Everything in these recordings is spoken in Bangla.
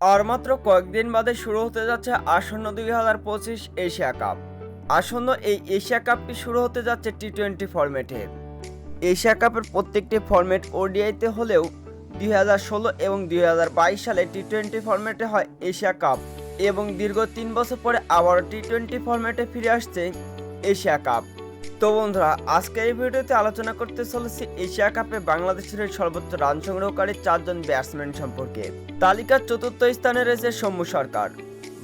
আর মাত্র কয়েকদিন বাদে শুরু হতে যাচ্ছে আসন্ন দুই হাজার পঁচিশ এশিয়া কাপ। আসন্ন এই এশিয়া কাপটি শুরু হতে যাচ্ছে টি টোয়েন্টি ফরম্যাটে। এশিয়া কাপের প্রত্যেকটি ফরম্যাট ওডিআইতে হলেও দুই হাজার ষোলো এবং দুই হাজার বাইশ সালে টি টোয়েন্টি ফরম্যাটে হয় এশিয়া কাপ এবং দীর্ঘ তিন বছর পরে আবারও টি টোয়েন্টি ফরম্যাটে ফিরে আসছে এশিয়া কাপ। তো বন্ধুরা আজকে এই ভিডিওতে আলোচনা করতে চলেছি এশিয়া কাপে বাংলাদেশের সর্বোচ্চ রান সংগ্রহকারী চারজন ব্যাটসম্যান সম্পর্কে। তালিকার চতুর্থ স্থানে রয়েছে সৌম্য সরকার।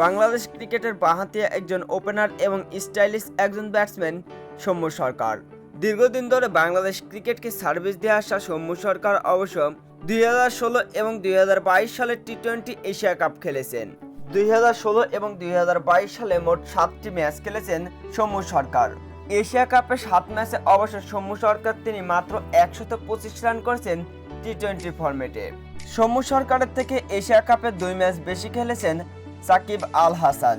বাংলাদেশ ক্রিকেটের বাঁহাতি একজন ওপেনার এবং স্টাইলিশ একজন ব্যাটসম্যান সৌম্য সরকার। দীর্ঘদিন ধরে বাংলাদেশ ক্রিকেটকে সার্ভিস দিয়ে আসা সৌম্য সরকার অবশ্য দুই হাজার ষোলো এবং দুই হাজার বাইশ সালে টি টোয়েন্টি এশিয়া কাপ খেলেছেন। দুই হাজার ষোলো এবং দুই হাজার বাইশ সালে মোট সাতটি ম্যাচ খেলেছেন সৌম্য সরকার। এশিয়া কাপে সাত ম্যাচে অবশ্য সৌম্য সরকার তিনি মাত্র একশত পঁচিশ রান করেছেন টি টোয়েন্টি ফরম্যাটে। সৌম্য সরকারের থেকে এশিয়া কাপে দুই ম্যাচ বেশি খেলেছেন সাকিব আল হাসান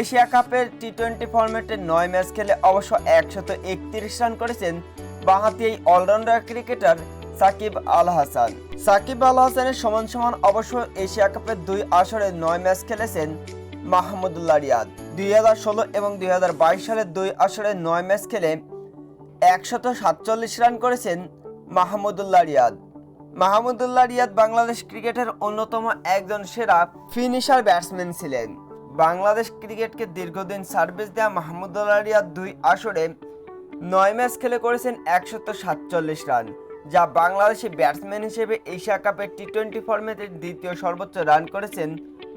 এশিয়া কাপের টি টোয়েন্টি ফরম্যাটে নয় ম্যাচ খেলে অবশ্য একশত একত্রিশ রান করেছেন বাঁহাতি এই অলরাউন্ডার ক্রিকেটার সাকিব আল হাসান সাকিব আল হাসানের সমান সমান অবশ্য এশিয়া কাপের দুই আসরে নয় ম্যাচ খেলেছেন মাহমুদুল্লাহ রিয়াদ। দুই হাজার ষোলো এবং দুই হাজার বাইশ সালের দুই আসরে নয় ম্যাচ খেলে একশত সাতচল্লিশ রান করেছেন মাহমুদুল্লাহ রিয়াদ। মাহমুদুল্লাহ রিয়াদ বাংলাদেশ ক্রিকেটের অন্যতম একজন সেরা ফিনিশার ব্যাটসম্যান ছিলেন। বাংলাদেশ ক্রিকেটকে দীর্ঘদিন সার্ভিস দেওয়া মাহমুদুল্লাহ রিয়াদ দুই আসরে নয় ম্যাচ খেলে করেছেন একশত সাতচল্লিশ রান, যা বাংলাদেশি ব্যাটসম্যান হিসেবে এশিয়া কাপের টি টোয়েন্টি ফরম্যাটের দ্বিতীয় সর্বোচ্চ রান করেছেন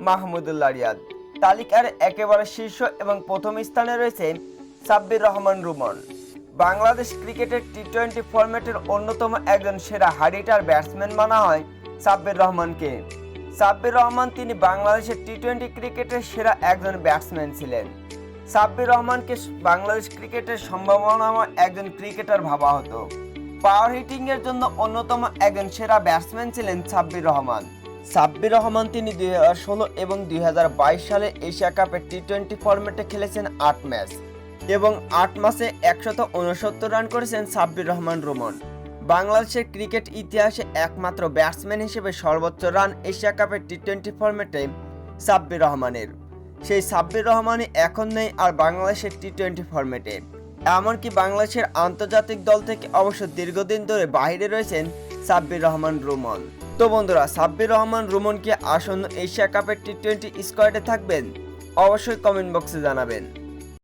মাহমুদুল্লাহ রিয়াদ। তালিকার একেবারে শীর্ষ এবং প্রথম স্থানে রয়েছে সাব্বির রহমান রুমন। বাংলাদেশ ক্রিকেটের টি টোয়েন্টি ফরম্যাটের অন্যতম একজন সেরা হারিটার ব্যাটসম্যান মানা হয় সাব্বির রহমানকে। সাব্বির রহমান তিনি বাংলাদেশের টি টোয়েন্টি ক্রিকেটের সেরা একজন ব্যাটসম্যান ছিলেন। সাব্বির রহমানকে বাংলাদেশ ক্রিকেটের সম্ভাবনাময় একজন ক্রিকেটার ভাবা হতো। পাওয়ার হিটিংয়ের জন্য অন্যতম একজন সেরা ব্যাটসম্যান ছিলেন সাব্বির রহমান। সাব্বির রহমান তিনি দুই হাজার ষোলো এবং দুই হাজার বাইশ সালে এশিয়া কাপের টি টোয়েন্টি ফরম্যাটে খেলেছেন আট ম্যাচ এবং আট মাসে একশত উনসত্তর রান করেছেন সাব্বির রহমান রোমন। বাংলাদেশের ক্রিকেট ইতিহাসে একমাত্র ব্যাটসম্যান হিসেবে সর্বোচ্চ রান এশিয়া কাপের টি টোয়েন্টি ফরম্যাটে সাব্বির রহমানের। সেই সাব্বির রহমানই এখন নেই আর বাংলাদেশের টি টোয়েন্টি ফরম্যাটে। এমনকি বাংলাদেশের আন্তর্জাতিক দল থেকে অবশ্য দীর্ঘদিন ধরে বাইরে রয়েছেন সাব্বির রহমান রোমন। তো বন্ধুরা, সাব্বির রহমান রুমনকে আসন্ন এশিয়া কাপের টি টোয়েন্টি স্কোয়াডে থাকবেন? অবশ্যই কমেন্ট বক্সে জানাবেন।